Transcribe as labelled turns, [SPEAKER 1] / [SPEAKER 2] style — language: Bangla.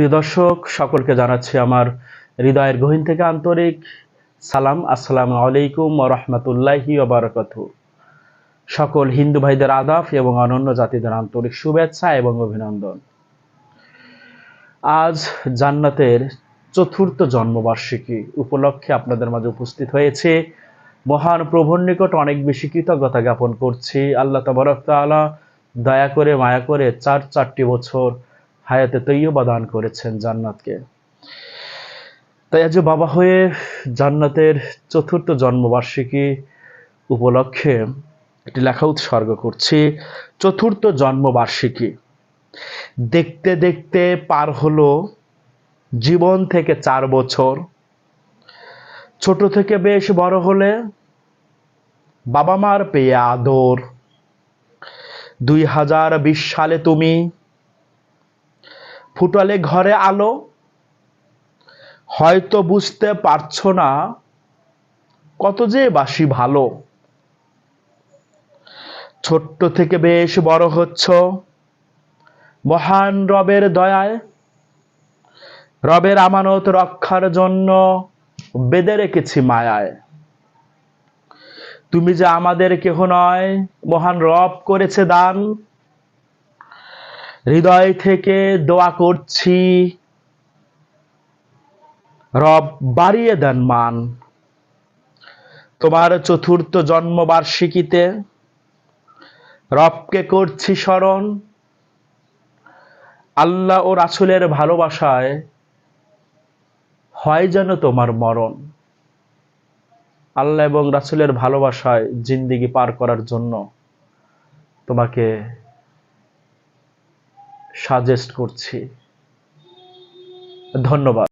[SPEAKER 1] প্রিয় দর্শক, সকলকে জানাচ্ছি আমার হৃদয়ের গহীন থেকে আন্তরিক সালাম। আসসালামু আলাইকুম রহমতুল্লাহি ওবরাকাত সকল হিন্দু ভাইদের আদাব এবং অনন্য জাতিদের আন্তরিক শুভেচ্ছা এবং অভিনন্দন। আজ জান্নাতের চতুর্থ জন্মবার্ষিকী উপলক্ষে আপনাদের মাঝে উপস্থিত হয়েছে মহান প্রভুর নিকট অনেক বেশি কৃতজ্ঞতা জ্ঞাপন করছি। আল্লাহ তবরক দয়া করে, মায়া করে চার চারটি বছর হায়াতে তৈয়বা দান করেছেন জান্নাতকে। তাই আজ বাবা হয়ে জান্নাতের চতুর্থ জন্মবার্ষিকী উপলক্ষে একটি লেখা উৎসর্গ করছি, চতুর্থ জন্মবার্ষিকী। দেখতে দেখতে পার হলো জীবন থেকে চার বছর। ছোট থেকে বেশ বড় হলে বাবা মার পেয়ে আদর। দুই হাজার বিশ সালে তুমি ফুটালে ঘরে আলো। হয়তো বুঝতে পারছ না কত যে বাসি ভালো। ছোট্ট থেকে বেশ বড় হচ্ছ। মহান রবের দয়ায়, রবের আমানত রক্ষার জন্য বেঁধে রেখেছি মায়ায়। তুমি যে আমাদের কেহ নয়, মহান রব করেছে দান। হৃদয় থেকে দোয়া করছি। রব, বাড়িয়ে দেন মান। তোমার চতুর্থ জন্মবার্ষিকীতে রবকে করছি স্মরণ। আল্লাহ ও রাসুলের ভালোবাসায় হয় যেন তোমার মরণ। আল্লাহ এবং রাসুলের ভালোবাসায় জিন্দিগি পার করার জন্য তোমাকে সাজেস্ট করছি। ধন্যবাদ।